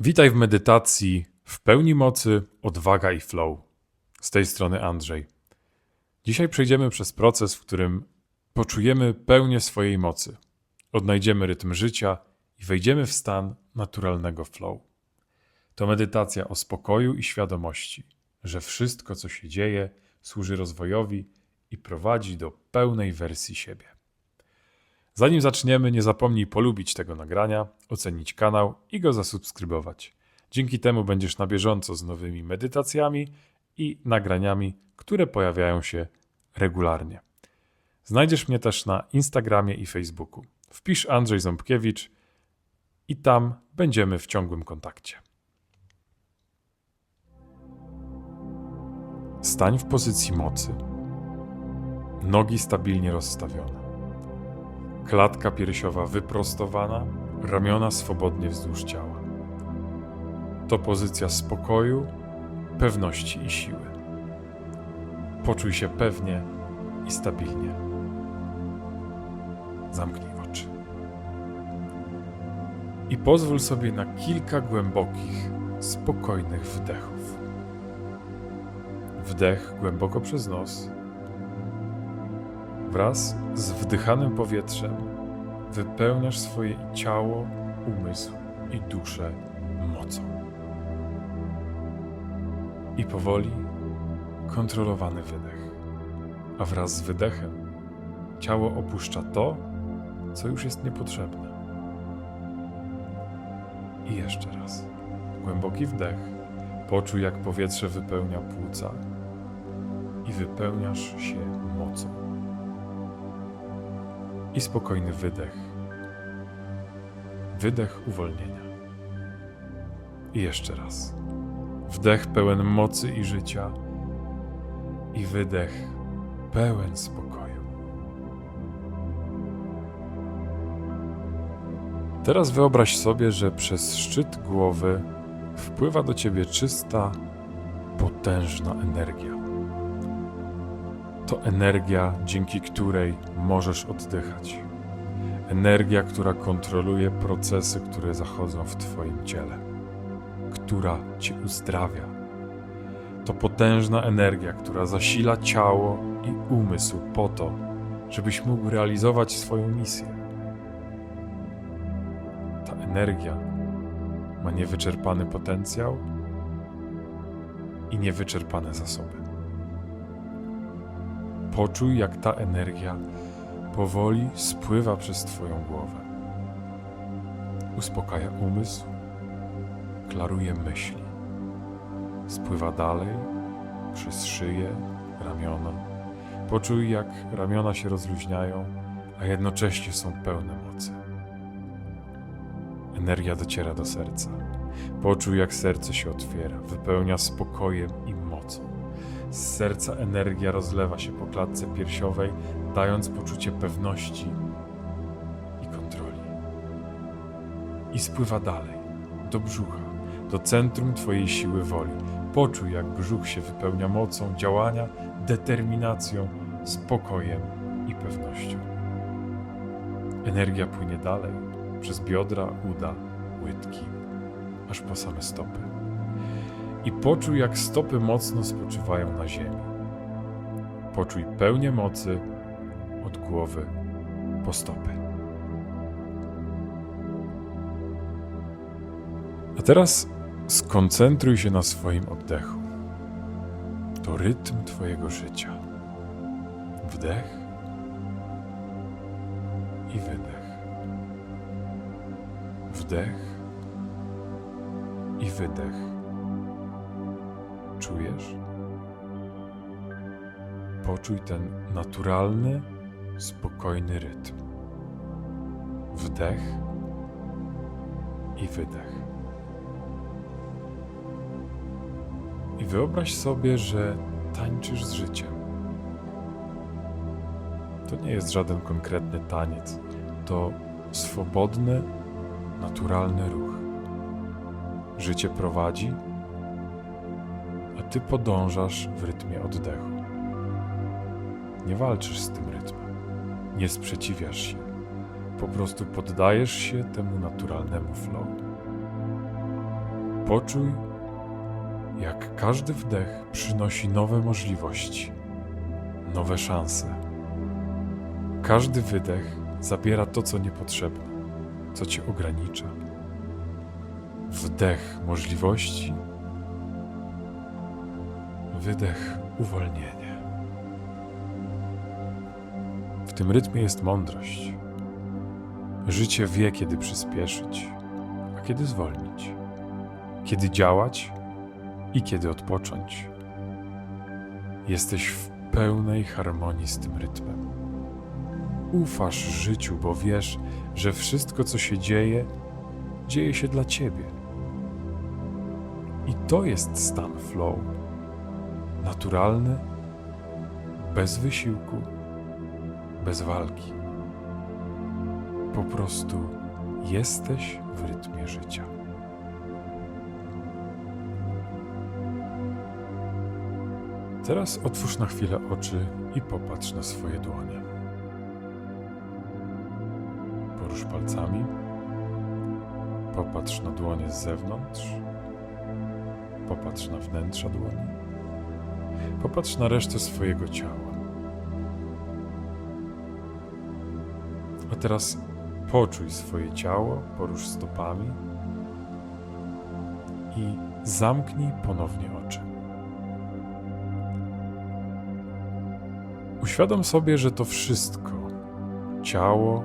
Witaj w medytacji w pełni mocy, odwaga i flow. Z tej strony Andrzej. Dzisiaj przejdziemy przez proces, w którym poczujemy pełnię swojej mocy, odnajdziemy rytm życia i wejdziemy w stan naturalnego flow. To medytacja o spokoju i świadomości, że wszystko, co się dzieje, służy rozwojowi i prowadzi do pełnej wersji siebie. Zanim zaczniemy, nie zapomnij polubić tego nagrania, ocenić kanał i go zasubskrybować. Dzięki temu będziesz na bieżąco z nowymi medytacjami i nagraniami, które pojawiają się regularnie. Znajdziesz mnie też na Instagramie i Facebooku. Wpisz Andrzej Ząbkiewicz i tam będziemy w ciągłym kontakcie. Stań w pozycji mocy. Nogi stabilnie rozstawione. Klatka piersiowa wyprostowana, ramiona swobodnie wzdłuż ciała. To pozycja spokoju, pewności i siły. Poczuj się pewnie i stabilnie. Zamknij oczy. I pozwól sobie na kilka głębokich, spokojnych wdechów. Wdech głęboko przez nos. Wraz z wdychanym powietrzem wypełniasz swoje ciało, umysł i duszę mocą. I powoli kontrolowany wydech. A wraz z wydechem ciało opuszcza to, co już jest niepotrzebne. I jeszcze raz. Głęboki wdech. Poczuj, jak powietrze wypełnia płuca i wypełniasz się mocą. I spokojny wydech. Wydech uwolnienia. I jeszcze raz. Wdech pełen mocy i życia. I wydech pełen spokoju. Teraz wyobraź sobie, że przez szczyt głowy wpływa do ciebie czysta, potężna energia. To energia, dzięki której możesz oddychać. Energia, która kontroluje procesy, które zachodzą w Twoim ciele, która Cię uzdrawia. To potężna energia, która zasila ciało i umysł po to, żebyś mógł realizować swoją misję. Ta energia ma niewyczerpany potencjał i niewyczerpane zasoby. Poczuj, jak ta energia powoli spływa przez Twoją głowę. Uspokaja umysł, klaruje myśli. Spływa dalej przez szyję, ramiona. Poczuj, jak ramiona się rozluźniają, a jednocześnie są pełne mocy. Energia dociera do serca. Poczuj, jak serce się otwiera, wypełnia spokojem i. Z serca energia rozlewa się po klatce piersiowej, dając poczucie pewności i kontroli. I spływa dalej, do brzucha, do centrum Twojej siły woli. Poczuj, jak brzuch się wypełnia mocą działania, determinacją, spokojem i pewnością. Energia płynie dalej, przez biodra, uda, łydki, aż po same stopy i poczuj, jak stopy mocno spoczywają na ziemi. Poczuj pełnię mocy od głowy po stopy. A teraz skoncentruj się na swoim oddechu. To rytm Twojego życia. Wdech i wydech. Wdech i wydech czujesz? Poczuj ten naturalny, spokojny rytm. Wdech i wydech. I wyobraź sobie, że tańczysz z życiem. To nie jest żaden konkretny taniec, to swobodny, naturalny ruch. Życie prowadzi a ty podążasz w rytmie oddechu. Nie walczysz z tym rytmem, nie sprzeciwiasz się, po prostu poddajesz się temu naturalnemu flow. Poczuj, jak każdy wdech przynosi nowe możliwości, nowe szanse. Każdy wydech zabiera to, co niepotrzebne, co cię ogranicza. Wdech możliwości, wydech uwolnienie. W tym rytmie jest mądrość. Życie wie, kiedy przyspieszyć, a kiedy zwolnić, kiedy działać i kiedy odpocząć. Jesteś w pełnej harmonii z tym rytmem. Ufasz życiu, bo wiesz, że wszystko, co się dzieje, dzieje się dla ciebie. I to jest stan flow. Naturalny, bez wysiłku, bez walki. Po prostu jesteś w rytmie życia. Teraz otwórz na chwilę oczy i popatrz na swoje dłonie. Porusz palcami. Popatrz na dłonie z zewnątrz. Popatrz na wnętrza dłoni. Popatrz na resztę swojego ciała. A teraz poczuj swoje ciało, porusz stopami i zamknij ponownie oczy. Uświadom sobie, że to wszystko ciało,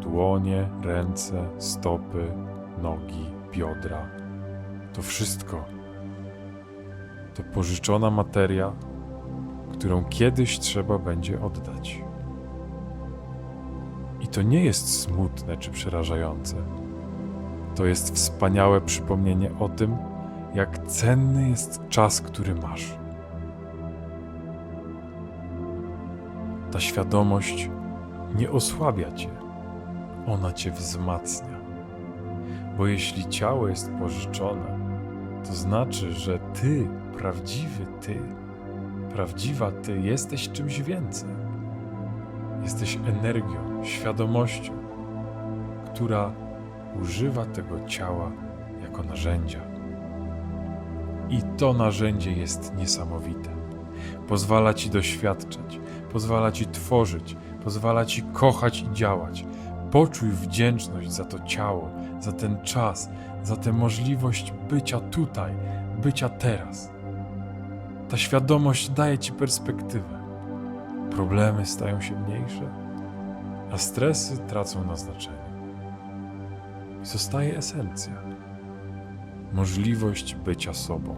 dłonie, ręce, stopy, nogi, biodra to wszystko to pożyczona materia, którą kiedyś trzeba będzie oddać. I to nie jest smutne czy przerażające. To jest wspaniałe przypomnienie o tym, jak cenny jest czas, który masz. Ta świadomość nie osłabia cię, ona cię wzmacnia. Bo jeśli ciało jest pożyczone, to znaczy, że ty, prawdziwy ty, prawdziwa ty, jesteś czymś więcej. Jesteś energią, świadomością, która używa tego ciała jako narzędzia. I to narzędzie jest niesamowite. Pozwala ci doświadczać, pozwala ci tworzyć, pozwala ci kochać i działać. Poczuj wdzięczność za to ciało, za ten czas, za tę możliwość bycia tutaj, bycia teraz. Ta świadomość daje ci perspektywę. Problemy stają się mniejsze, a stresy tracą na znaczeniu. I zostaje esencja możliwość bycia sobą,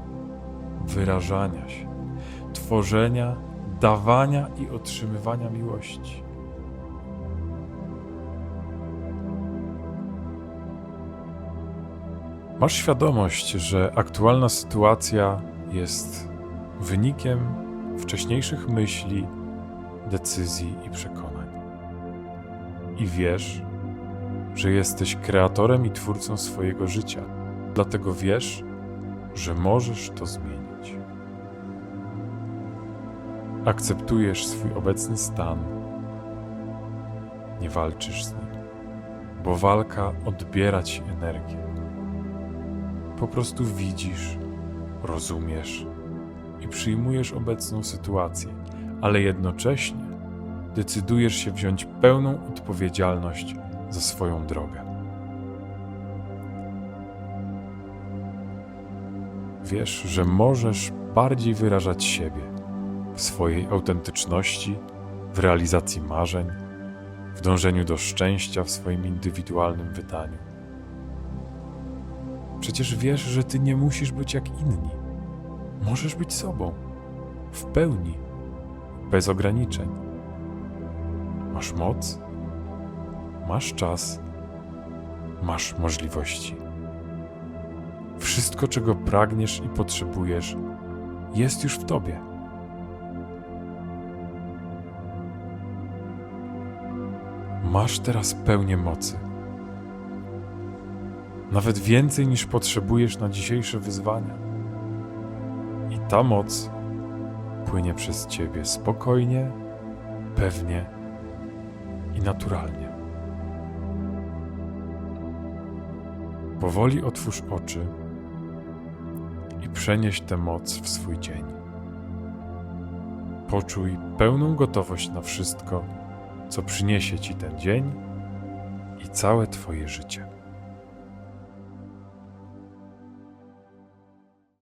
wyrażania się, tworzenia, dawania i otrzymywania miłości. Masz świadomość, że aktualna sytuacja jest wynikiem wcześniejszych myśli, decyzji i przekonań. I wiesz, że jesteś kreatorem i twórcą swojego życia, dlatego wiesz, że możesz to zmienić. Akceptujesz swój obecny stan, nie walczysz z nim, bo walka odbiera ci energię. Po prostu widzisz, rozumiesz i przyjmujesz obecną sytuację, ale jednocześnie decydujesz się wziąć pełną odpowiedzialność za swoją drogę. Wiesz, że możesz bardziej wyrażać siebie w swojej autentyczności, w realizacji marzeń, w dążeniu do szczęścia w swoim indywidualnym wydaniu. Przecież wiesz, że ty nie musisz być jak inni. Możesz być sobą, w pełni, bez ograniczeń. Masz moc, masz czas, masz możliwości. Wszystko, czego pragniesz i potrzebujesz, jest już w tobie. Masz teraz pełnię mocy. Nawet więcej niż potrzebujesz na dzisiejsze wyzwania. I ta moc płynie przez ciebie spokojnie, pewnie i naturalnie. Powoli otwórz oczy i przenieś tę moc w swój dzień. Poczuj pełną gotowość na wszystko, co przyniesie ci ten dzień i całe Twoje życie.